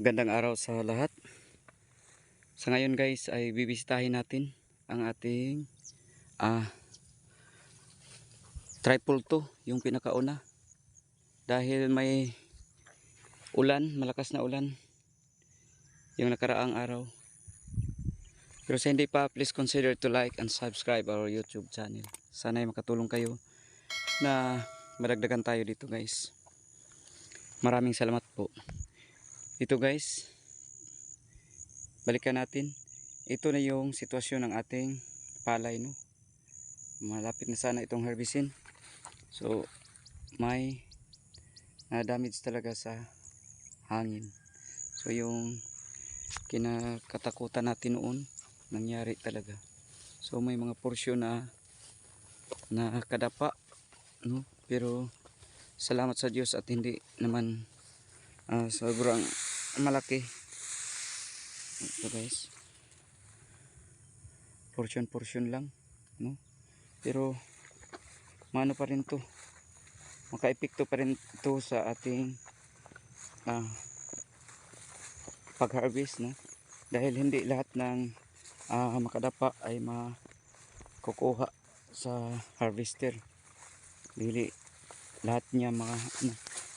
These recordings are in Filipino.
Gandang araw sa lahat. Sa ngayon guys ay bibisitahin natin ang ating ah triple to, yung pinakauna. Dahil may ulan, malakas na ulan yung nakaraang araw. Pero sa hindi pa, please consider to like and subscribe our YouTube channel. Sana ay makatulong kayo na madagdagan tayo dito guys. Maraming salamat po. Ito guys, balikan natin. Ito na yung sitwasyon ng ating palay no. Malapit na sana itong harvestin. So may na damage talaga sa hangin. So yung kinakatakutan natin noon nangyari talaga. So may mga porsyon na nakadapa no pero salamat sa Diyos at hindi naman ah, sobrang malaki. Ito guys. Portion portion lang no? Pero mano pa rin to? Makaepekto pa rin to sa ating ah, pag harvest no? Dahil hindi lahat ng ah, makadapa ay makukuha sa harvester. Dili lahat niya mga ano,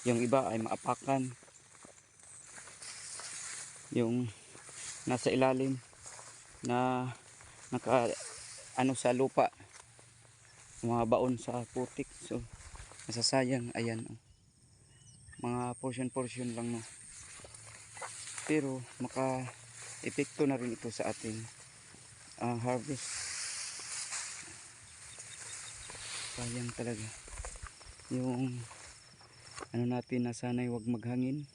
yung iba ay maapakan yung nasa ilalim na naka ano sa lupa. Mga baon sa putik. So nasasayang. Ayan oh. mga portion portion lang no. Pero maka epekto na rin ito sa ating ah, harvest. Sayang talaga. Yung ano natin na sana'y wag maghangin.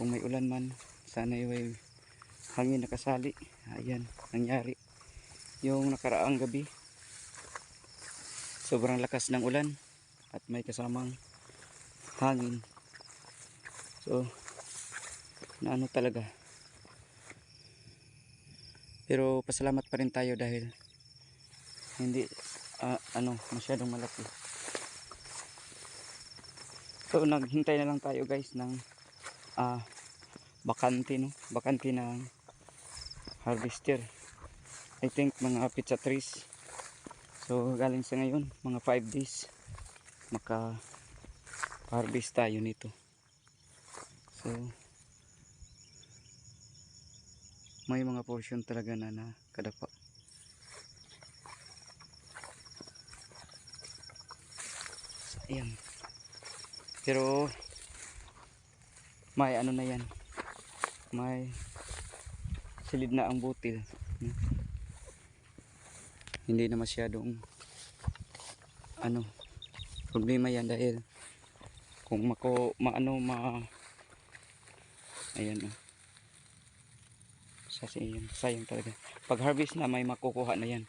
Kung may ulan man sana'y may hangin nakasali ayan nangyari yung nakaraang gabi. Sobrang lakas ng ulan at may kasamang hangin. So naano talaga. Pero pasalamat pa rin tayo dahil hindi ah, ano masyadong malaki. So naghintay na lang tayo guys ng ah, bakante no? Bakante ng harvester. I think mga pizza trees. So galing sa ngayon mga 5 days maka harvest tayo nito. So may mga portion talaga na nakadapa. Ayan. Pero may ano na yan may silid na ang butil. Hindi na masyadong ano problema yan dahil kung mako maano ma ayan oh. sa sayang, sayang talaga. Pag harvest na may makukuha na yan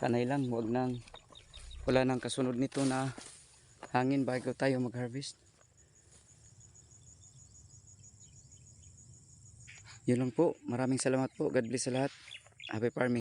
sanay lang wag nang wala nang kasunod nito na hangin bago tayo mag harvest yun lang po. Maraming salamat po. God bless sa lahat. Happy farming